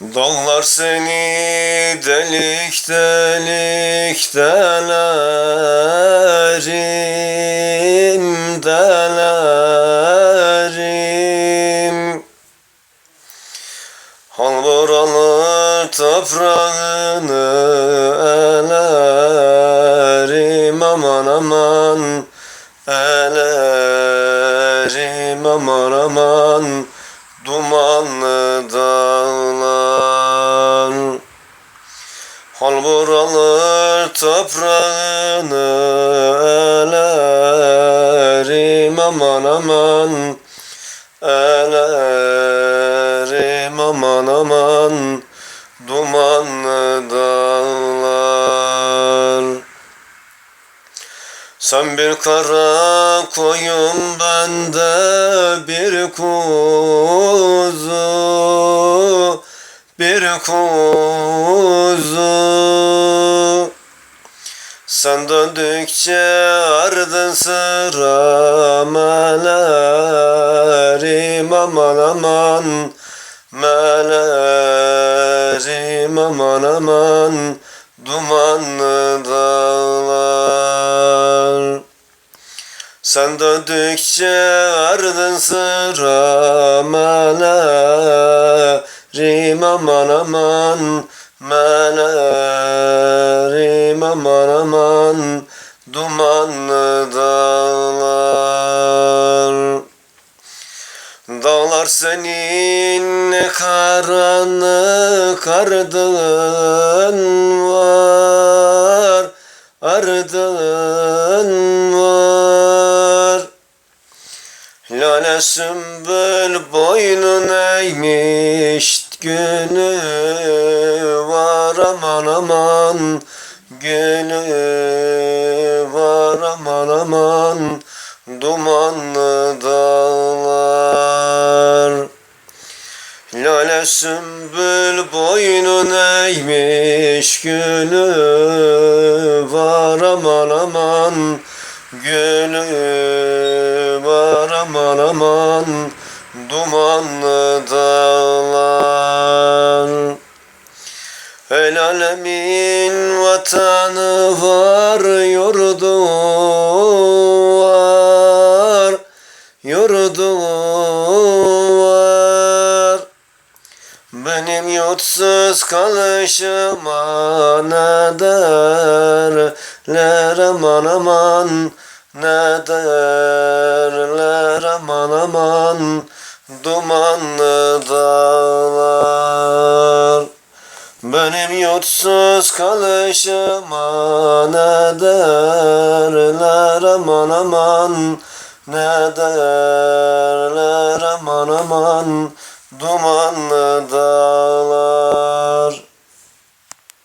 Dağlar seni delik delik delerim delerim. Hal buralı toprağını elerim aman aman elerim aman aman Hal buralı toprağını elerim aman aman. Elerim aman aman. Dumanlı dağlar. Sen bir kara koyun bende bir kuzu kuzu. Sen döndükçe ardın sıra melerim aman aman. Melerim aman aman. Dumanlı dağlar. Sen döndükçe ardın sıra melerim aman aman Melerim aman aman dumanlı dağlar. Dağlar senin karanlık ardın var Ardın var. Lale sümbül boynun eğmiş günü var aman aman. Günü var aman aman. Dumanlı dağlar. Lale sümbül boynun eğmiş gülü var aman aman. Gülü var aman aman. Dumanlı dağlar alemin vatanı var yurdu var yurdu var. Benim yutsuz kalışıma ne derler aman aman ne derler aman aman dumanlı dağlar benim yutsuz kalışıma ne derler aman aman. Ne derler aman aman. Dumanlı dağlar